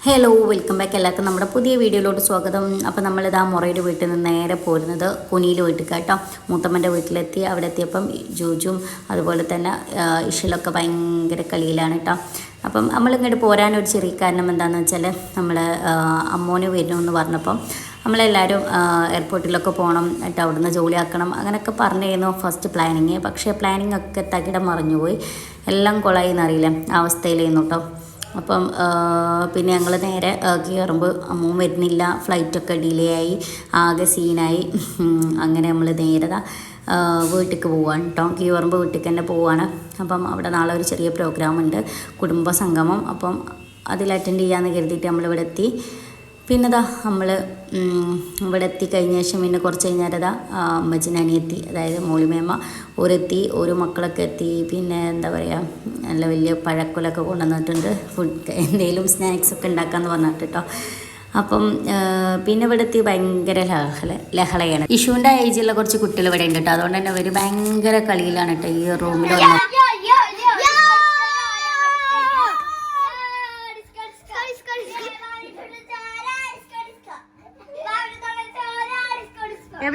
Hello welcome back എല്ലാവർക്കും. നമ്മുടെ പുതിയ വീഡിയോയിലോട്ട് സ്വാഗതം. അപ്പോൾ നമ്മളിതാ മുറയുടെ വീട്ടിൽ നിന്ന് നേരെ പോരുന്നത് കുനിയിൽ വീട്ടിൽ കേട്ടോ മൂത്തമ്മന്റെ വീട്ടിലെത്തി. അവിടെ എത്തിയപ്പം ജൂജും അതുപോലെ തന്നെ ആ, ഇഷിലൊക്കെ ഭയങ്കര കളിയിലാണ് കേട്ടോ അപ്പം നമ്മളിങ്ങോട്ട് പോരാനൊരു ചെറിയ കാരണം എന്താണെന്ന് വെച്ചാൽ നമ്മൾ അമ്മോന് വരുമെന്ന് പറഞ്ഞപ്പം നമ്മളെല്ലാവരും എയർപോർട്ടിലൊക്കെ പോകണം എന്നിട്ട് അവിടുന്ന് ജോലിയാക്കണം അങ്ങനെയൊക്കെ പറഞ്ഞിരുന്നു ഫസ്റ്റ് പ്ലാനിങ് പക്ഷേ പ്ലാനിങ് ഒക്കെ തകിടം മറിഞ്ഞുപോയി എല്ലാം കൊളായി എന്നറിയില്ല അവസ്ഥയിലേന്നു കേട്ടോ അപ്പം പിന്നെ ഞങ്ങൾ നേരെ കയറുമ്പോൾ അമ്മൂമ്മ വരുന്നില്ല ഫ്ലൈറ്റൊക്കെ ഡിലേ ആയി ആകെ സീനായി അങ്ങനെ നമ്മൾ നേരെ വീട്ടിലേക്ക് പോവാണ് കേട്ടോ കീവറുമ്പ് വീട്ടിലേക്ക് തന്നെ പോവാണ്. അപ്പം അവിടെ നാളെ ഒരു ചെറിയ പ്രോഗ്രാം ഉണ്ട് കുടുംബ സംഗമം അപ്പം അതിൽ അറ്റൻഡ് ചെയ്യാമെന്ന് കരുതിയിട്ട് നമ്മളിവിടെ എത്തി. പിന്നെ ദാ നമ്മൾ ഇവിടെ എത്തിക്കഴിഞ്ഞ ശേഷം പിന്നെ കുറച്ച് കഴിഞ്ഞാൽ അതാ അമ്മച്ചിന് അനിയെത്തി അതായത് മോളിമേമ്മ ഒരെത്തി ഒരു മക്കളൊക്കെ എത്തി പിന്നെ എന്താ പറയുക നല്ല വലിയ പഴക്കൊലൊക്കെ കൊണ്ടുവന്നിട്ടുണ്ട് ഫുഡ് എന്തെങ്കിലും സ്നാക്സ് ഒക്കെ ഉണ്ടാക്കാമെന്ന് പറഞ്ഞിട്ട് കേട്ടോ അപ്പം പിന്നെ ഇവിടെ എത്തി ഭയങ്കര ലഹള ലഹളയാണ്. ഇഷുവിന്റെ ഏജിലുള്ള കുറച്ച് കുട്ടികൾ ഇവിടെ ഉണ്ട് കേട്ടോ. അതുകൊണ്ട് തന്നെ അവർ ഭയങ്കര കളിയിലാണ് കേട്ടോ ഈ റൂമിൽ വന്ന്.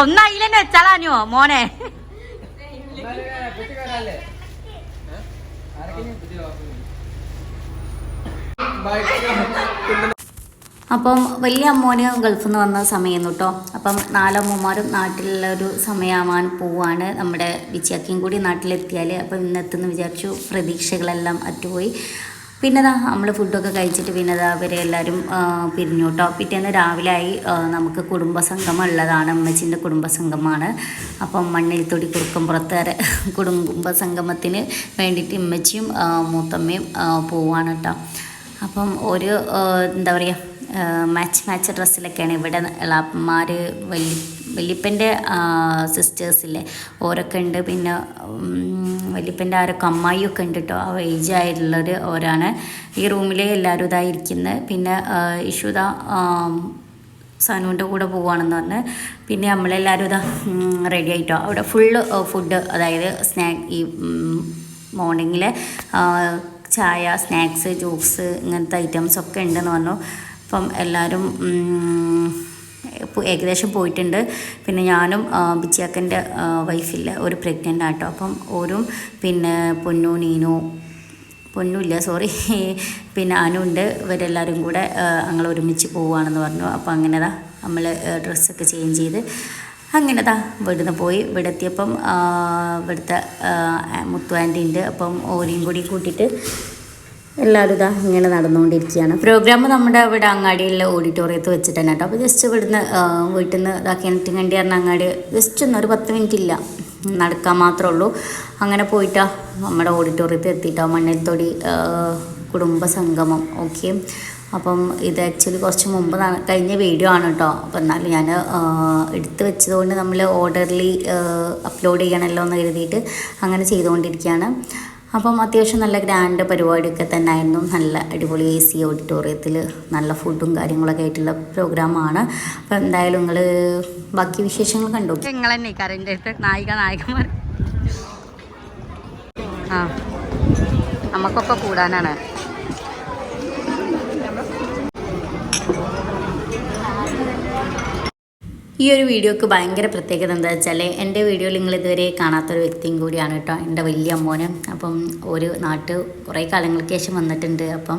ഒന്ന് അതിലെന്നെ മോനെ. അപ്പം വലിയ അമ്മോന് ഗൾഫിൽ നിന്ന് വന്ന സമയം കേട്ടോ അപ്പം നാലമ്മമാരും നാട്ടിലുള്ള ഒരു സമയമാവാൻ പോവാണ് നമ്മുടെ വിജയാക്കിയും കൂടി നാട്ടിലെത്തിയാൽ അപ്പം ഇന്നെത്തുന്ന വിചാരിച്ചു പ്രതീക്ഷകളെല്ലാം അറ്റുപോയി. പിന്നെ ദാ നമ്മൾ ഫുഡൊക്കെ കഴിച്ചിട്ട് പിന്നെ ദാ അവരെ എല്ലാവരും പിരിഞ്ഞു. പിറ്റേന്ന് രാവിലെയായി നമുക്ക് കുടുംബസംഗമം ഉള്ളതാണ് അമ്മച്ചിന്റെ കുടുംബസംഗമാണ്. അപ്പം മണ്ണിൽ തൊടി കുറുക്കം പുറത്തേറെ കുടുംബസംഗമത്തിന് വേണ്ടിയിട്ട് അമ്മച്ചിയും മൂത്തമ്മയും പോവാണ് കേട്ടോ അപ്പം ഒരു എന്താ പറയുക മാച്ച് മാച്ച് ഡ്രസ്സിലൊക്കെയാണ് ഇവിടെ ഇളാപ്പന്മാർ വല്യ വല്യപ്പന്റെ സിസ്റ്റേഴ്സില്ലേ ഓരൊക്കെ ഉണ്ട്. പിന്നെ വല്യപ്പന്റെ ആരൊക്കെ അമ്മായിയൊക്കെ ഉണ്ട് കേട്ടോ ആ ഏജ് ആയിട്ടുള്ളവർ ഓരാണ് ഈ റൂമിൽ എല്ലാവരും ഇതായിരിക്കുന്നത് പിന്നെ ഇഷുദ സനുവിന്റെ കൂടെ പോവുകയാണെന്ന് പറഞ്ഞ്. പിന്നെ നമ്മളെല്ലാവരും ഇതാ റെഡി ആയിട്ടോ. അവിടെ ഫുള്ള് ഫുഡ് അതായത് സ്നാക്ക് ഈ മോർണിംഗിൽ ചായ സ്നാക്സ് ജ്യൂസ് ഇങ്ങനത്തെ ഐറ്റംസ് ഒക്കെ ഉണ്ടെന്ന് പറഞ്ഞു. അപ്പം എല്ലാവരും ഏകദേശം പോയിട്ടുണ്ട്. പിന്നെ ഞാനും ബിച്ചിയാക്കന്റെ വൈഫില്ല ഒരു പ്രഗ്നന്റ് ആട്ടോ. അപ്പം ഓരും പിന്നെ പൊന്നു നീനു പൊന്നുമില്ല സോറി പിന്നെ അനുണ്ട് ഇവരെല്ലാവരും കൂടെ ഞങ്ങൾ ഒരുമിച്ച് പോവുകയാണെന്ന് പറഞ്ഞു. അപ്പോൾ അങ്ങനെതാ നമ്മൾ ഡ്രസ്സൊക്കെ ചേഞ്ച് ചെയ്ത് അങ്ങനെതാ ഇവിടുന്ന് പോയി. ഇവിടെ എത്തിയപ്പം ഇവിടുത്തെ മുത്തു ആന്റി ഉണ്ട്. അപ്പം ഓരെയും കൂടി കൂട്ടിയിട്ട് എല്ലാവരും ഇതാ ഇങ്ങനെ നടന്നുകൊണ്ടിരിക്കുകയാണ്. പ്രോഗ്രാം നമ്മുടെ ഇവിടെ അങ്ങാടിയിലെ ഓഡിറ്റോറിയത്ത് വെച്ചിട്ടാണ് കേട്ടോ. അപ്പോൾ ജസ്റ്റ് ഇവിടുന്ന് വീട്ടിൽ നിന്ന് ഇതാക്കിയിട്ട് കണ്ടി പറഞ്ഞ അങ്ങാടി ജസ്റ്റ് ഒന്ന് ഒരു പത്ത് മിനിറ്റ് ഇല്ല. നടക്കാൻ മാത്രമേ ഉള്ളൂ. അങ്ങനെ പോയിട്ടാ നമ്മുടെ ഓഡിറ്റോറിയത്തിൽ എത്തിയിട്ടോ മണ്ണിൽത്തൊടി കുടുംബ സംഗമം ഓക്കെ അപ്പം ഇത് ആക്ച്വലി കുറച്ച് മുമ്പ് കഴിഞ്ഞ വീഡിയോ ആണ് കേട്ടോ. അപ്പം എന്നാലും ഞാൻ എടുത്ത് വെച്ചതുകൊണ്ട് നമ്മൾ ഓർഡർലി അപ്ലോഡ് ചെയ്യണമല്ലോ എന്ന് കരുതിയിട്ട് അങ്ങനെ ചെയ്തുകൊണ്ടിരിക്കുകയാണ്. അപ്പം അത്യാവശ്യം നല്ല ഗ്രാൻഡ് പരിപാടിയൊക്കെ തന്നെ ആയിരുന്നു നല്ല അടിപൊളി എ സി ഓഡിറ്റോറിയത്തിൽ നല്ല ഫുഡും കാര്യങ്ങളൊക്കെ ആയിട്ടുള്ള പ്രോഗ്രാമാണ് അപ്പം എന്തായാലും നിങ്ങൾ ബാക്കി വിശേഷങ്ങൾ കണ്ടു? നിങ്ങൾ തന്നെ കറിന്റെ നായിക നായകന്മാർ. ആ. നമുക്കൊക്കെ കൂടാനാണ്. ഈ ഒരു വീഡിയോക്ക് ഭയങ്കര പ്രത്യേകത എന്താ വെച്ചാൽ എന്റെ വീഡിയോയിൽ നിങ്ങൾ ഇതുവരെ കാണാത്തൊരു വ്യക്തിയും കൂടിയാണ് കേട്ടോ എന്റെ വലിയ അമ്മോന്. അപ്പം ഒരു നാട്ട് കുറേ കാലങ്ങൾക്ക് ശേഷം വന്നിട്ടുണ്ട്. അപ്പം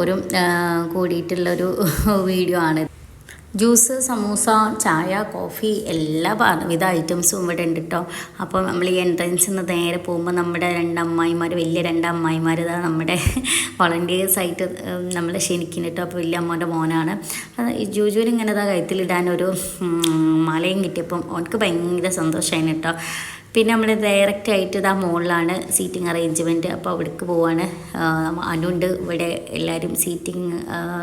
ഒരു കൂടിയിട്ടുള്ളൊരു വീഡിയോ ആണ്. ജ്യൂസ് സമൂസ ചായ കോഫി എല്ലാ വിധ ഐറ്റംസും ഇവിടെ ഉണ്ട് കേട്ടോ അപ്പോൾ നമ്മൾ ഈ എൻട്രൻസിൽ നിന്ന് നേരെ പോകുമ്പോൾ നമ്മുടെ രണ്ടമ്മായിമാർ വലിയ രണ്ടമ്മായിമാർ ഇതാ നമ്മുടെ വളണ്ടിയേഴ്സ് ആയിട്ട് നമ്മളെ ക്ഷണിക്കുന്നു കേട്ടോ അപ്പോൾ വലിയ അമ്മേന്റെ മോനാണ്. ജൂജുവിന് ഇങ്ങനെ ഇതാ കഴുത്തിലിടാനൊരു ഒരു മാലയും കിട്ടിയപ്പം അവനക്ക് ഭയങ്കര സന്തോഷമായിരുന്നു കേട്ടോ പിന്നെ നമ്മൾ ഡയറക്റ്റ് ആയിട്ട് ഇതാ മുകളിലാണ് സീറ്റിംഗ് അറേഞ്ച്മെന്റ് അപ്പോൾ അവിടേക്ക് പോവാണ്. അനുണ്ട് ഇവിടെ എല്ലാവരും സീറ്റിംഗ്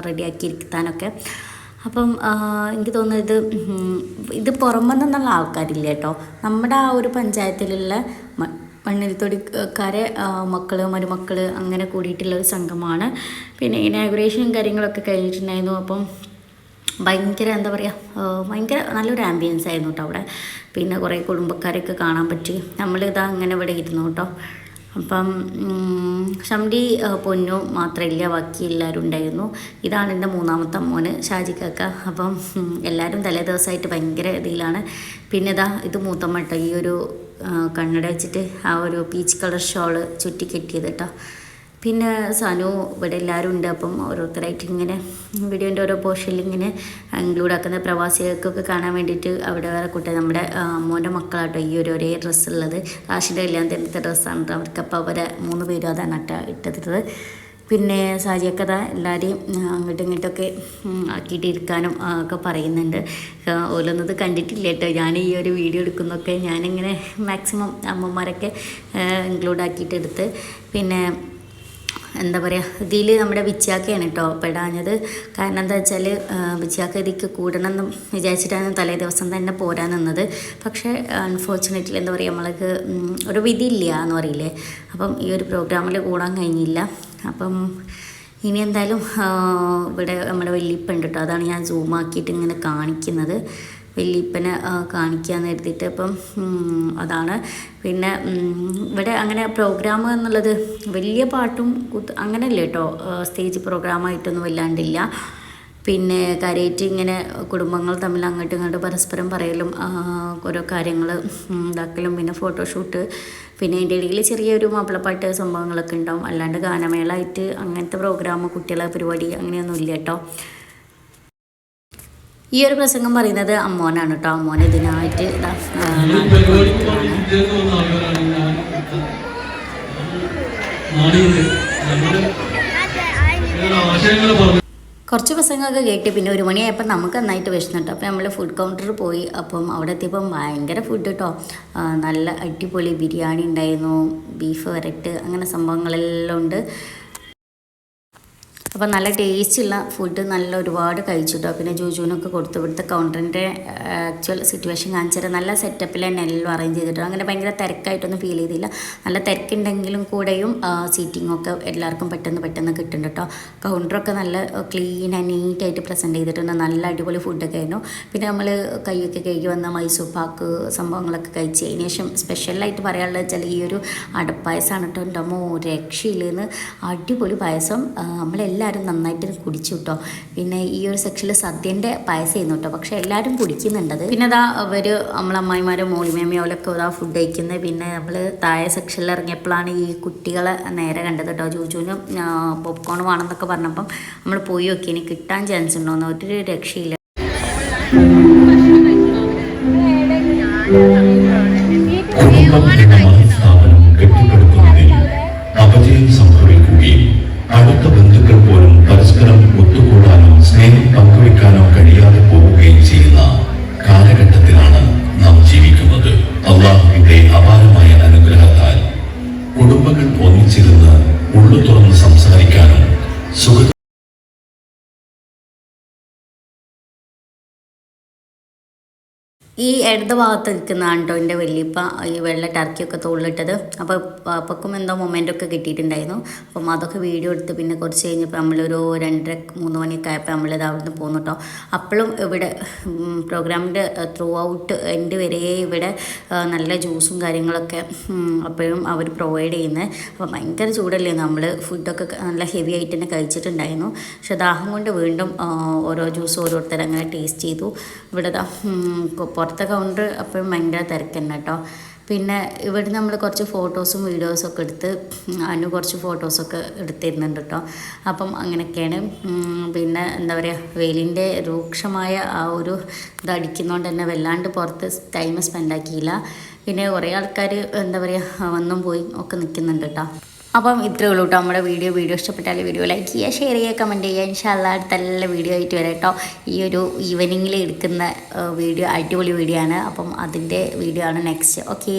റെഡിയാക്കി ഇരുത്താനൊക്കെ. അപ്പം എനിക്ക് തോന്നുന്നത് ഇത് ഇത് പുറമെ നിന്നുള്ള ആൾക്കാരില്ല കേട്ടോ. നമ്മുടെ ആ ഒരു പഞ്ചായത്തിലുള്ള മണ്ണിൽത്തൊടിക്കാരെ മക്കൾ മരുമക്കൾ അങ്ങനെ കൂടിയിട്ടുള്ള ഒരു സംഘമാണ്. പിന്നെ ഇനാഗുറേഷനും കാര്യങ്ങളൊക്കെ കഴിഞ്ഞിട്ടുണ്ടായിരുന്നു. അപ്പം ഭയങ്കര എന്താ പറയുക ഭയങ്കര നല്ലൊരു ആംബിയൻസ് ആയിരുന്നു കേട്ടോ അവിടെ. പിന്നെ കുറേ കുടുംബക്കാരൊക്കെ കാണാൻ പറ്റി. നമ്മളിതാ അങ്ങനെ ഇവിടെ ഇരുന്നു കേട്ടോ. അപ്പം ഷംഡി പൊന്നു മാത്രമില്ല ബാക്കി എല്ലാവരും ഉണ്ടായിരുന്നു. ഇതാണ് എന്റെ മൂന്നാമത്തെ മോന് ഷാജി കാക്ക അപ്പം എല്ലാവരും തലേ ദിവസമായിട്ട് ഭയങ്കര ഇതിലാണ്. പിന്നെ ഇതാ ഇത് മൂത്തമ്മ കേട്ടോ ഈ ഒരു കണ്ണട വെച്ചിട്ട് ആ ഒരു പീച്ച് കളർ ഷോൾ ചുറ്റി കെട്ടിയത് കേട്ടോ പിന്നെ സനു ഇവിടെ എല്ലാവരും ഉണ്ട്. അപ്പം ഓരോരുത്തരായിട്ട് ഇങ്ങനെ വീഡിയോന്റെ ഓരോ പോർഷനിൽ ഇങ്ങനെ ഇൻക്ലൂഡ് ആക്കുന്ന പ്രവാസികൾക്കൊക്കെ കാണാൻ വേണ്ടിയിട്ട് അവിടെ വേറെ കുട്ടി നമ്മുടെ മോന്റെ മക്കളാട്ടോ ഈ ഒരു ഒരേ ഡ്രസ്സ് ഉള്ളത്. കാശിന്റെ കല്യാണത്തിന്റെ ഡ്രസ്സാണ് അവർക്ക്. അപ്പോൾ അവരെ മൂന്ന് പേരും അതാണ് അട്ട ഇട്ടത് പിന്നെ സാജിയൊക്കെ എല്ലാവരെയും അങ്ങോട്ടും ഇങ്ങോട്ടൊക്കെ ആക്കിയിട്ടിരിക്കാനും ഒക്കെ പറയുന്നുണ്ട്. ഓരോന്നത് കണ്ടിട്ടില്ല കേട്ടോ ഞാൻ ഈ ഒരു വീഡിയോ എടുക്കുന്നൊക്കെ ഞാനിങ്ങനെ മാക്സിമം അമ്മമാരൊക്കെ ഇൻക്ലൂഡ് ആക്കിയിട്ട് എടുത്ത് പിന്നെ എന്താ പറയുക ഇതിൽ നമ്മുടെ വിച്ചാക്കയാണ് കേട്ടോ പെടാഞ്ഞത്. കാരണം എന്താ വെച്ചാൽ വിച്ചാക്ക ഇതിക്ക് കൂടണം എന്ന് വിചാരിച്ചിട്ടാണ് തലേ ദിവസം തന്നെ പോരാൻ നിന്നത്. പക്ഷേ അൺഫോർച്ചുനേറ്റ്ലി എന്താ പറയുക നമ്മൾക്ക് ഒരു വിധിയില്ല എന്ന് പറയില്ലേ. അപ്പം ഈ ഒരു പ്രോഗ്രാമിൽ കൂടാൻ കഴിഞ്ഞില്ല. അപ്പം ഇനി എന്തായാലും ഇവിടെ നമ്മുടെ വല്യപ്പൻ കേട്ടോ അതാണ് ഞാൻ സൂമാക്കിയിട്ട് ഇങ്ങനെ കാണിക്കുന്നത്. വല്യപ്പനെ ആ, കാണിക്കാന്ന് കരുതിയിട്ട് അപ്പം അതാണ്. പിന്നെ ഇവിടെ അങ്ങനെ പ്രോഗ്രാം എന്നുള്ളത് വലിയ പാട്ടും അങ്ങനെ അങ്ങനെയല്ല കേട്ടോ സ്റ്റേജ് പ്രോഗ്രാമായിട്ടൊന്നും വല്ലാണ്ടില്ല. പിന്നെ കരയേറ്റ് ഇങ്ങനെ കുടുംബങ്ങൾ തമ്മിൽ അങ്ങോട്ടും ഇങ്ങോട്ടും പരസ്പരം പറയലും ഓരോ കാര്യങ്ങൾ ഇതാക്കലും പിന്നെ ഫോട്ടോഷൂട്ട് പിന്നെ അതിന്റെ ഇടയിൽ ചെറിയൊരു മാപ്പിളപ്പാട്ട് സംഭവങ്ങളൊക്കെ ഉണ്ടാവും. അല്ലാണ്ട് ഗാനമേള ആയിട്ട് അങ്ങനത്തെ പ്രോഗ്രാം കുട്ടികളെ പരിപാടി അങ്ങനെയൊന്നും ഇല്ല കേട്ടോ ഈ ഒരു പ്രസംഗം പറയുന്നത് അമ്മോനാണ് കേട്ടോ അമ്മോൻ ഇതിനായിട്ട് കുറച്ച് പ്രസംഗമൊക്കെ കേട്ട് പിന്നെ ഒരു മണിയായപ്പോൾ നമുക്ക് നന്നായിട്ട് വിശന്നിട്ട് അപ്പോൾ നമ്മൾ ഫുഡ് കൗണ്ടറിൽ പോയി. അപ്പം അവിടെ എത്തിയപ്പം ഭയങ്കര ഫുഡ് കേട്ടോ നല്ല അടിപൊളി ബിരിയാണി ഉണ്ടായിരുന്നു. ബീഫ് വരട്ട് അങ്ങനെ സംഭവങ്ങളെല്ലാം ഉണ്ട്. അപ്പോൾ നല്ല ടേസ്റ്റുള്ള ഫുഡ് നല്ല ഒരുപാട് കഴിച്ചു കേട്ടോ പിന്നെ ജൂജുവിനൊക്കെ കൊടുത്തു ഇവിടുത്തെ കൗണ്ടറിന്റെ ആക്ച്വൽ സിറ്റുവേഷൻ കാണിച്ചിട്ട് നല്ല സെറ്റപ്പിൽ തന്നെ എല്ലാം അറേഞ്ച് ചെയ്തിട്ടോ അങ്ങനെ ഭയങ്കര തിരക്കായിട്ടൊന്നും ഫീൽ ചെയ്തില്ല. നല്ല തിരക്കുണ്ടെങ്കിലും കൂടെയും സീറ്റിംഗ് ഒക്കെ എല്ലാവർക്കും പെട്ടെന്ന് പെട്ടെന്ന് കിട്ടുന്നുണ്ട് കേട്ടോ കൗണ്ടറൊക്കെ നല്ല ക്ലീൻ ആൻഡ് നീറ്റായിട്ട് പ്രസന്റ് ചെയ്തിട്ടുണ്ട്. നല്ല അടിപൊളി ഫുഡൊക്കെ ആയിരുന്നു. പിന്നെ നമ്മൾ കൈയൊക്കെ കഴുകി വന്ന മൈസൂർ പാക്ക് സംഭവങ്ങളൊക്കെ കഴിച്ച് അതിന് ശേഷം സ്പെഷ്യലായിട്ട് പറയാനുള്ളത് വെച്ചാൽ ഈ ഒരു അടപ്പായസമാണ് കേട്ടോ എന്റെ അമ്മ രക്ഷയില്ലെന്ന്. അടിപൊളി പായസം. ആ, നമ്മളെല്ലാവരും നന്നായിട്ട് കുടിച്ചു കേട്ടോ പിന്നെ ഈ ഒരു സെക്ഷനിൽ സദ്യന്റെ പായസം ചെയ്യുന്നു കേട്ടോ പക്ഷേ എല്ലാവരും കുടിക്കുന്നുണ്ടത് പിന്നെ അതാ അവർ നമ്മളെ മോളിമേമയോ അവരൊക്കെ ഇതാ ഫുഡ് കഴിക്കുന്നത് പിന്നെ നമ്മൾ താഴെ സെക്ഷനിൽ ഇറങ്ങിയപ്പോഴാണ് ഈ കുട്ടികളെ നേരെ കണ്ടത് കേട്ടോ ജൂജുവിനും പോപ്കോൺ വേണമെന്നൊക്കെ പറഞ്ഞപ്പം നമ്മൾ പോയി നോക്കി. ഇനി കിട്ടാൻ ചാൻസ് ഉണ്ടോയെന്ന് ഒരു രക്ഷയില്ല. സംഭവിക്കുകയും അടുത്ത ഈ ഇടത് ഭാഗത്ത് നിൽക്കുന്നതാണ് കേട്ടോ എന്റെ വലിയപ്പ ഈ വെള്ള ടർക്കിയൊക്കെ തോളിലിട്ടത്. അപ്പോൾ പാപ്പക്കും എന്തോ മൊമെന്റ് ഒക്കെ കിട്ടിയിട്ടുണ്ടായിരുന്നു. അപ്പം അതൊക്കെ വീഡിയോ എടുത്ത് പിന്നെ കുറച്ച് കഴിഞ്ഞപ്പോൾ നമ്മളൊരു രണ്ടര മൂന്ന് മണിയൊക്കെ ആയപ്പോൾ നമ്മളിത് നിന്ന് പോന്നു കേട്ടോ. അപ്പോഴും ഇവിടെ പ്രോഗ്രാമിന്റെ ത്രൂ ഔട്ട് എന്റെ വരെ ഇവിടെ നല്ല ജ്യൂസും കാര്യങ്ങളൊക്കെ അപ്പോഴും അവർ പ്രൊവൈഡ് ചെയ്യുന്നത്. അപ്പോൾ ഭയങ്കര ചൂടല്ലേ നമ്മൾ ഫുഡൊക്കെ നല്ല ഹെവി ആയിട്ട് തന്നെ കഴിച്ചിട്ടുണ്ടായിരുന്നു. പക്ഷെ ദാഹം കൊണ്ട് വീണ്ടും ഓരോ ജ്യൂസ് ഓരോരുത്തർ അങ്ങനെ ടേസ്റ്റ് ചെയ്തു. ഇവിടെ പുറത്തെ കൗണ്ടർ അപ്പോഴും ഭയങ്കര തിരക്ക് തന്നെ കേട്ടോ പിന്നെ ഇവിടെ നമ്മൾ കുറച്ച് ഫോട്ടോസും വീഡിയോസും ഒക്കെ എടുത്ത് അതിന് കുറച്ച് ഫോട്ടോസൊക്കെ എടുത്തിരുന്നുണ്ട് കേട്ടോ അപ്പം അങ്ങനെയൊക്കെയാണ് പിന്നെ എന്താ പറയുക വെയിലിന്റെ രൂക്ഷമായ ആ ഒരു ഇതടിക്കുന്നതുകൊണ്ട് തന്നെ വല്ലാണ്ട് പുറത്ത് ടൈം സ്പെൻഡ് ആക്കിയില്ല. പിന്നെ കുറേ ആൾക്കാർ എന്താ പറയുക വന്നും പോയി ഒക്കെ നിൽക്കുന്നുണ്ട് കേട്ടോ അപ്പം ഇത്രയേ ഉള്ളൂ കേട്ടോ നമ്മുടെ വീഡിയോ. വീഡിയോ ഇഷ്ടപ്പെട്ടാൽ വീഡിയോ ലൈക്ക് ചെയ്യുക ഷെയർ ചെയ്യുക കമന്റ് ചെയ്യുക. ഇൻഷാല്ല അടുത്ത നല്ല വീഡിയോ ആയിട്ട് വരാം കേട്ടോ ഈ ഒരു ഈവനിങ്ങിൽ എടുക്കുന്ന വീഡിയോ അടിപൊളി വീഡിയോ ആണ്. അപ്പം അതിന്റെ വീഡിയോ ആണ് നെക്സ്റ്റ് ഓക്കേ